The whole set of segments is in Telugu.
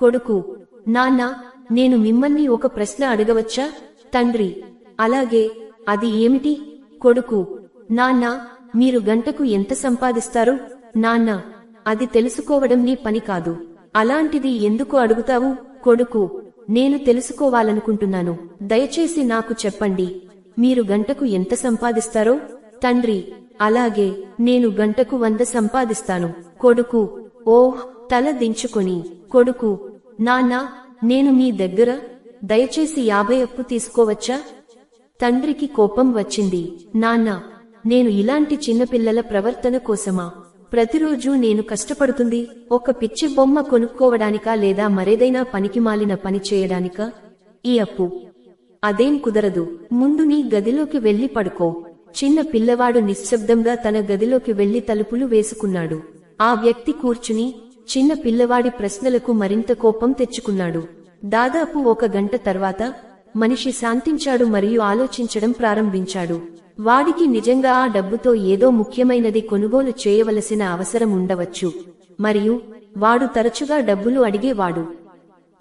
కొడుకు నాన్న నేను మిమ్మల్ని ఒక ప్రశ్న అడగవచ్చా? తండ్రి. అలాగే అది ఏమిటి? కొడుకు నాన్న మీరు గంటకు ఎంత సంపాదిస్తారు? నాన్న అది తెలుసుకోవడం నీ పని కాదు. అలాంటిది ఎందుకు అడుగుతావు? కొడుకు నేను తెలుసుకోవాలనుకుంటున్నాను. దయచేసి నాకు చెప్పండి. మీరు గంటకు ఎంత సంపాదిస్తారో? తండ్రి. అలాగే నేను గంటకు వంద సంపాదిస్తాను. కొడుకు ఓహ్ తల దించుకొని. కొడుకు నాన్నా నేను మీ దగ్గర దయచేసి యాభై అప్పు తీసుకోవచ్చా? తండ్రికి కోపం వచ్చింది. నాన్నా నేను ఇలాంటి చిన్నపిల్లల ప్రవర్తన కోసమా? ప్రతిరోజు నేను కష్టపడుతుంది. ఒక పిచ్చి బొమ్మ కొనుక్కోవడానికా లేదా మరేదైనా పనికిమాలిన పని చేయడానికా? ఈ అప్పు అదేం కుదరదు. ముందు నీ గదిలోకి వెళ్ళి పడుకో. చిన్న పిల్లవాడు నిశ్శబ్దంగా తన గదిలోకి వెళ్ళి తలుపులు వేసుకున్నాడు. ఆ వ్యక్తి కూర్చుని చిన్న పిల్లవాడి ప్రశ్నలకు మరింత కోపం తెచ్చుకున్నాడు. దాదాపు ఒక గంట తర్వాత మనిషి శాంతించాడు మరియు ఆలోచించడం ప్రారంభించాడు. వాడికి నిజంగా ఆ డబ్బుతో ఏదో ముఖ్యమైనది కొనుగోలు చేయవలసిన అవసరం ఉండవచ్చు. మరియు వాడు తరచుగా డబ్బులు అడిగేవాడు.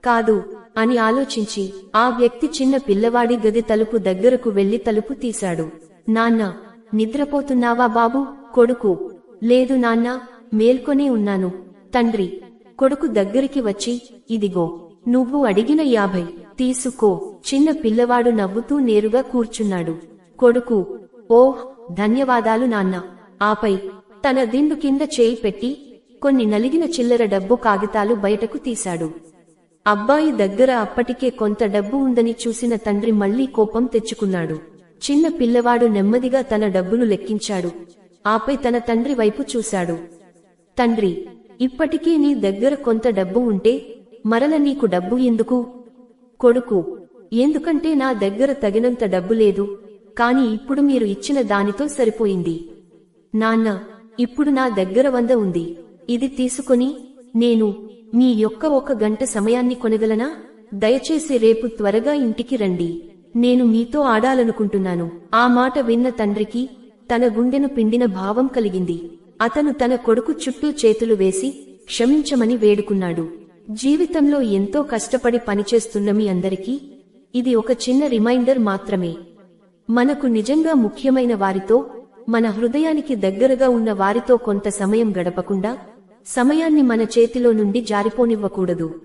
కాదు అని ఆలోచించి ఆ వ్యక్తి చిన్న పిల్లవాడి గది తలుపు దగ్గరకు వెళ్ళి తలుపు తీశాడు. నాన్న నిద్రపోతున్నావా బాబు? కొడుకు. లేదు నాన్న మేల్కొనే ఉన్నాను. తండ్రి కొడుకు దగ్గరికి వచ్చి ఇదిగో నువ్వు అడిగిన యాభై తీసుకో చిన్న పిల్లవాడు నవ్వుతూ నేరుగా కూర్చున్నాడు. కొడుకు ఓహ్ ధన్యవాదాలు నాన్న. ఆపై తన దిండు కింద చేయి పెట్టి కొన్ని నలిగిన చిల్లర డబ్బు కాగితాలు బయటకు తీశాడు. అబ్బాయి దగ్గర అప్పటికే కొంత డబ్బు ఉందని చూసిన తండ్రి మళ్ళీ కోపం తెచ్చుకున్నాడు. చిన్న పిల్లవాడు నెమ్మదిగా తన డబ్బులు లెక్కించాడు. ఆపై తన తండ్రి వైపు చూశాడు. తండ్రి ఇప్పటికీ నీ దగ్గర కొంత డబ్బు ఉంటే మరల నీకు డబ్బు ఎందుకు? కొడుకు ఎందుకంటే నా దగ్గర తగినంత డబ్బు లేదు కాని ఇప్పుడు మీరు ఇచ్చిన దానితో సరిపోయింది. నాన్న ఇప్పుడు నా దగ్గర వంద ఉంది. ఇది తీసుకొని నేను మీ యొక్క ఒక గంట సమయాన్ని కొనగలనా? దయచేసి రేపు త్వరగా ఇంటికి రండి. నేను మీతో ఆడాలనుకుంటున్నాను. ఆ మాట విన్న తండ్రికి తన గుండెను పిండిన భావం కలిగింది. అతను తన కొడుకు చుట్టూ చేతులు వేసి క్షమించమని వేడుకున్నాడు. జీవితంలో ఎంతో కష్టపడి పనిచేస్తున్న మీ అందరికీ ఇది ఒక చిన్న రిమైండర్ మాత్రమే. మనకు నిజంగా ముఖ్యమైన వారితో మన హృదయానికి దగ్గరగా ఉన్న వారితో కొంత సమయం గడపకుండా సమయాన్ని మన చేతిలో నుండి జారిపోనివ్వకూడదు.